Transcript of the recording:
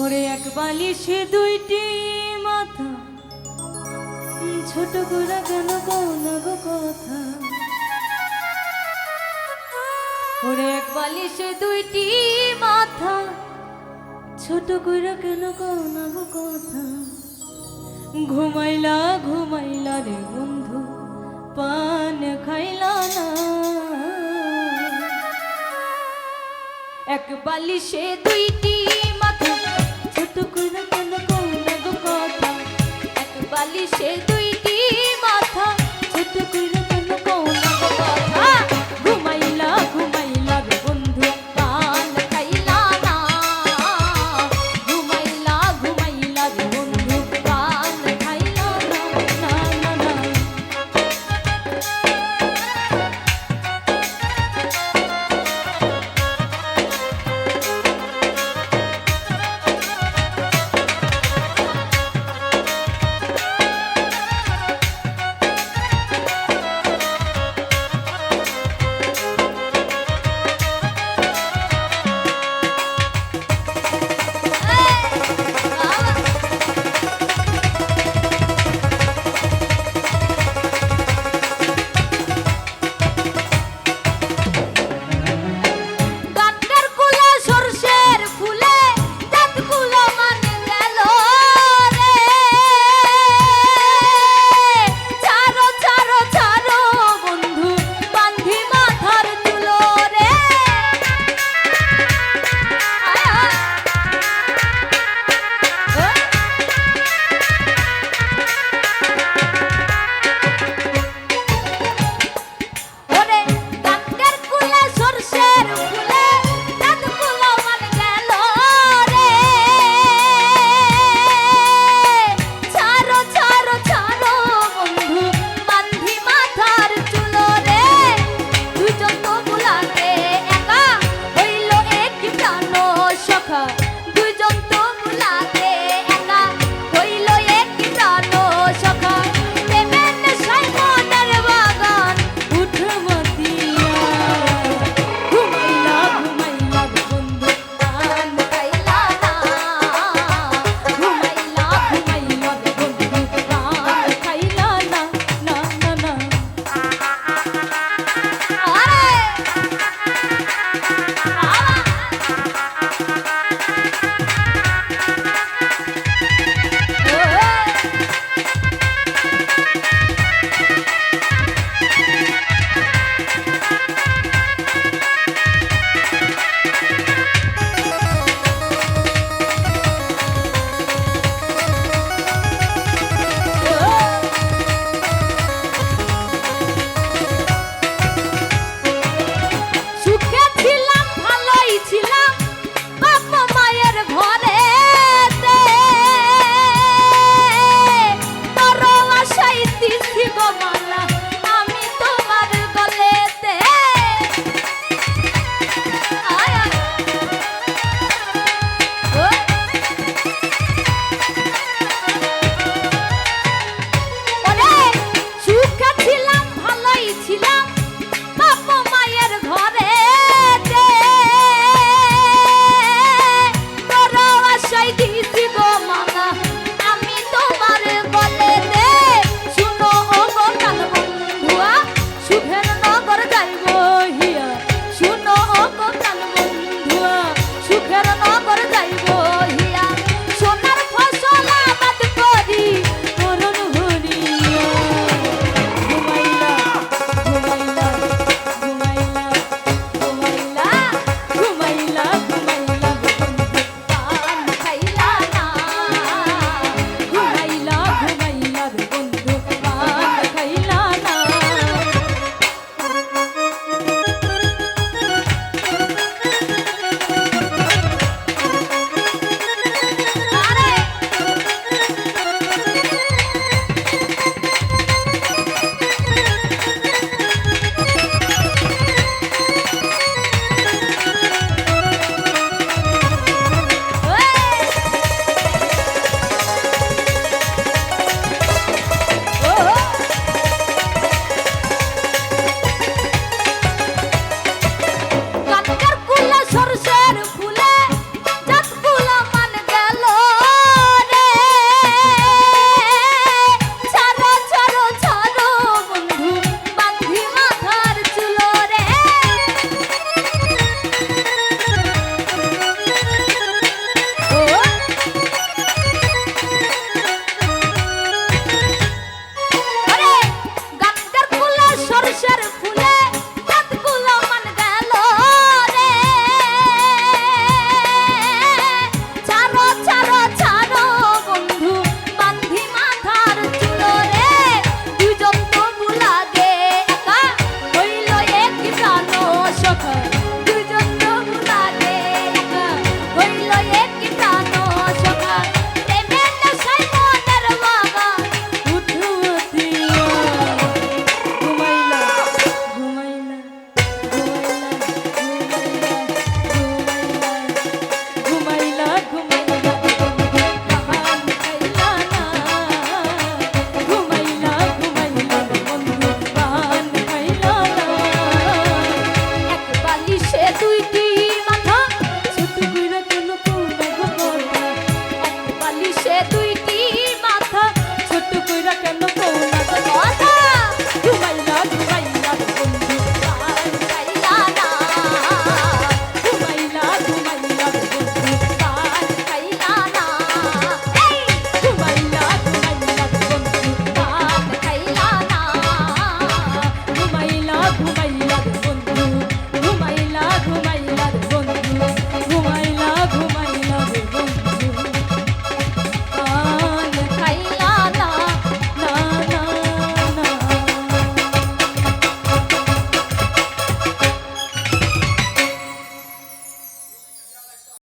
ওরে এক বালিশে দুইটি মাথা। ছোট করে কেন কোনা গো কথা? ওরে এক বালিশে দুইটি মাথা। ছোট করে কেন গো কথা? ঘুমাইলা ঘুমাইলা রে বন্ধু, পান খাইলা না। এক বালিশে দুইটি বালিশে তুই